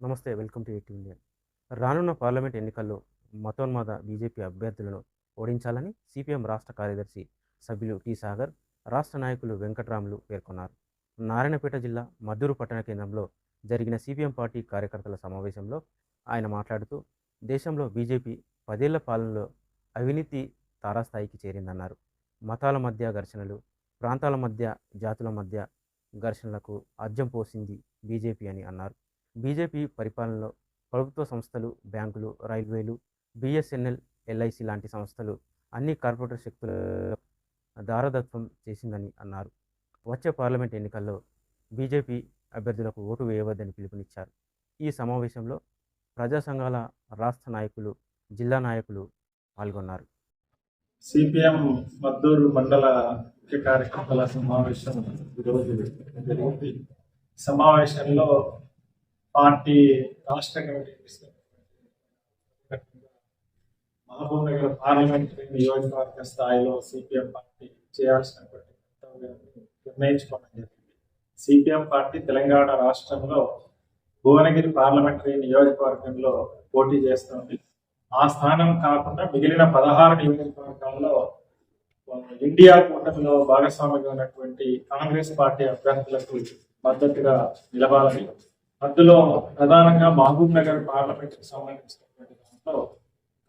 నమస్తే welcome to eight India. రానున్న parliament ఎన్నికల్లో మతోన్మాద బీజేపీ అభ్యర్థులను ఓడించాలని సిపిఎం రాష్ట్ర కార్యదర్శి సభ్యులు టి సాగర్ రాష్ట్ర నాయకులు వెంకట్రాములు పేర్కొన్నారు. నారాయణపేట జిల్లా మద్దూరు పట్టణ కేంద్రంలో జరిగిన సిపిఎం పార్టీ కార్యకర్తల సమావేశంలో ఆయన మాట్లాడుతూ దేశంలో బీజేపీ పదేళ్ళ పాలనలో అవినీతి తారాస్థాయికి చేరిందన్నారు. మతాల మధ్య ఘర్షణలు ప్రాంతాల మధ్య జాతుల మధ్య ఘర్షణలకు అద్దం పోసింది బీజేపీ అని అన్నారు. బీజేపీ పరిపాలనలో ప్రభుత్వ సంస్థలు బ్యాంకులు రైల్వేలు బిఎస్ఎన్ఎల్ ఎల్ఐసి లాంటి సంస్థలు అన్ని కార్పొరేటర్ శక్తుల దారదత్వం చేసిందని అన్నారు. వచ్చే పార్లమెంట్ ఎన్నికల్లో బీజేపీ అభ్యర్థులకు ఓటు వేయవద్దని పిలుపునిచ్చారు. ఈ సమావేశంలో ప్రజా సంఘాల రాష్ట్ర నాయకులు జిల్లా నాయకులు పాల్గొన్నారు. సిపిఎం మద్దూరు మండల ముఖ్య కార్యకర్తల సమావేశం ఈరోజు జరిగింది. సమావేశంలో పార్టీ రాష్ట్ర కమిటీ మహబూబ్ నగర్ పార్లమెంట్ నియోజకవర్గ స్థాయిలో సిపిఎం పార్టీ చేయాల్సినటువంటి నిర్ణయించుకోవడం జరిగింది సిపిఎం పార్టీ తెలంగాణ రాష్ట్రంలో భువనగిరి పార్లమెంటరీ నియోజకవర్గంలో పోటీ చేస్తుంది. ఆ స్థానం కాకుండా మిగిలిన పదహారు నియోజకవర్గాల్లో ఇండియా కూటమిలో భాగస్వామిగా ఉన్నటువంటి కాంగ్రెస్ పార్టీ అభ్యర్థులకు మద్దతుగా నిలవాలని అందులో ప్రధానంగా మహబూబ్ నగర్ పార్లమెంట్కి సంబంధించినటువంటి దాంట్లో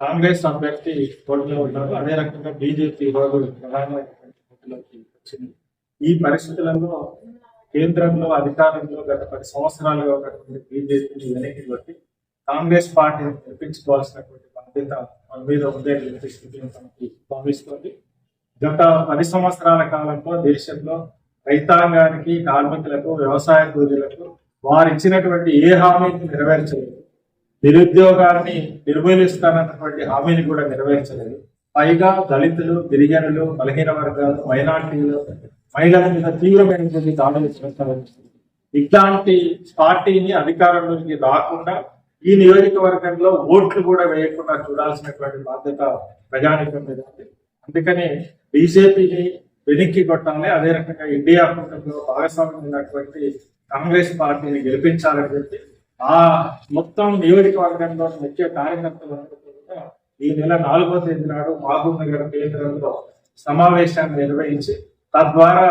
కాంగ్రెస్ అభ్యర్థి పోటీలో ఉన్నారు. అదే రకంగా బీజేపీ ఈరోజు ప్రధానమైనటువంటి పోటీలోకి వచ్చింది. ఈ పరిస్థితులలో కేంద్రంలో అధికారంలో గత పది సంవత్సరాలుగా ఉన్నటువంటి బీజేపీని వెనక్కి కొట్టి కాంగ్రెస్ పార్టీని తెప్పించుకోవాల్సినటువంటి బాధ్యత మన మీద ఉందే అని చెప్పి భావిస్తోంది. గత పది సంవత్సరాల కాలంలో దేశంలో రైతాంగానికి కార్మికులకు వ్యవసాయ కూలీలకు వారు ఇచ్చినటువంటి ఏ హామీని నెరవేర్చలేదు. నిరుద్యోగాన్ని నిర్మూలిస్తానన్నటువంటి హామీని కూడా నెరవేర్చలేదు. పైగా దళితులు గిరిజనులు బలహీన వర్గాలు మైనార్టీలు మహిళల మీద తీవ్రమైనటువంటి దాడులు చేస్తారని ఇట్లాంటి పార్టీని అధికారంలోకి రాకుండా ఈ నియోజకవర్గంలో ఓట్లు కూడా వేయకుండా చూడాల్సినటువంటి బాధ్యత ప్రజానికం మీద ఉంది. అందుకని బీజేపీని వెనక్కి కొట్టాలి. అదే రకంగా ఇండియా కూటమిలో భాగస్వామ్యం ఉన్నటువంటి కాంగ్రెస్ పార్టీని గెలిపించాలని చెప్పి ఆ మొత్తం నియోజకవర్గంలో ముఖ్య కార్యకర్తలందరూ కూడా ఈ నెల నాలుగో తేదీ నాడు మహబూబ్ నగర్ కేంద్రంలో సమావేశాన్ని నిర్వహించి తద్వారా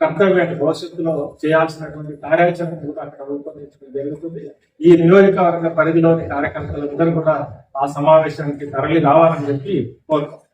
కర్తవ్యాన్ని భవిష్యత్తులో చేయాల్సినటువంటి కార్యాచరణ కూడా అక్కడ రూపొందించడం జరుగుతుంది. ఈ నియోజకవర్గ పరిధిలోని కార్యకర్తలందరూ కూడా ఆ సమావేశానికి తరలి రావాలని చెప్పి కోరుకుంటున్నాను